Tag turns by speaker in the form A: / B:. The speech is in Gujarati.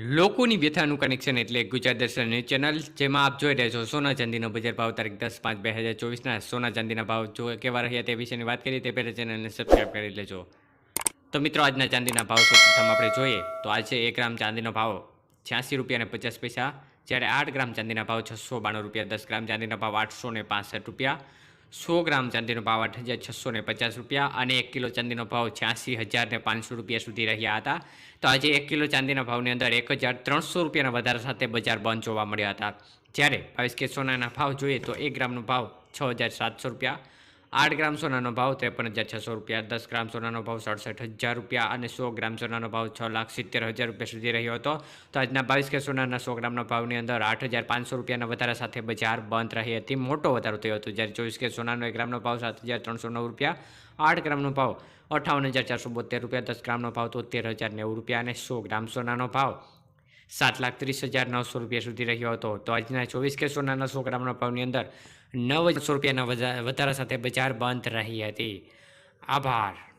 A: લોકોની વ્યથાનું કનેક્શન એટલે ગુજરાત દર્શનની ચેનલ, જેમાં આપ જોઈ રહ્યા છો સોના ચાંદીનો બજાર ભાવ, તારીખ દસ પાંચ બે હજાર ચોવીસના. સોના ચાંદીના ભાવ જો કેવા રહ્યા તે વિશેની વાત કરીએ તે પહેલાં ચેનલને સબસ્ક્રાઈબ કરી લેજો. તો મિત્રો, આજના ચાંદીના ભાવ સૌપ્રથમ આપણે જોઈએ તો આજે એક ગ્રામ ચાંદીનો ભાવ છ્યાસી રૂપિયા અને પચાસ પૈસા. જ્યારે આઠ ગ્રામ ચાંદીના ભાવ છસો બાણું રૂપિયા, દસ ગ્રામ ચાંદીના ભાવ આઠસો ને રૂપિયા. સો ગ્રામ ચાંદીનો ભાવ આઠ હજાર છસો પચાસ રૂપિયા અને એક કિલો ચાંદીનો ભાવ છ્યાસી હજાર પાંચસો રૂપિયા સુધી રહ્યા હતા. તો આજે એક કિલો ચાંદીના ભાવની અંદર એક હજાર ત્રણસો રૂપિયાના વધારા સાથે બજાર બંધ જોવા મળ્યા હતા. જ્યારે બાવીસ કે સોનાના ભાવ જોઈએ તો એક ગ્રામનો ભાવ છ હજાર સાતસો રૂપિયા આઠ ગ્રામ સોનાનો ભાવ ત્રેપન હજાર છસો રૂપિયા, દસ ગ્રામ સોનાનો ભાવ સડસઠ હજાર રૂપિયા અને સો ગ્રામ સોનાનો ભાવ છ લાખ સિત્તેર હજાર રૂપિયા સુધી રહ્યો હતો. તો આજના બાવીસ કે સોનાના સો ગ્રામના ભાવની અંદર આઠ હજાર પાંચસો રૂપિયાના વધારા સાથે બજાર બંધ રહી હતી. મોટો વધારો થયો હતો. જ્યારે ચોવીસ કે સોનાનો એક ગ્રામનો ભાવ સાત હજાર ત્રણસો નવ રૂપિયા, આઠ ગ્રામનો ભાવ અઠાવન હજાર ચારસો બોતેર રૂપિયા, દસ ગ્રામનો ભાવ તોતેર હજાર નેવું રૂપિયા અને સો ગ્રામ સોનાનો ભાવ સાત લાખ ત્રીસ હજાર નવસો રૂપિયા સુધી રહ્યો હતો. તો આજના ચોવીસ કે સોનાના ગ્રામના ભાવની અંદર નવ હજાર રૂપિયાના વધા- વધારા સાથે બજાર બંધ રહી હતી. આભાર.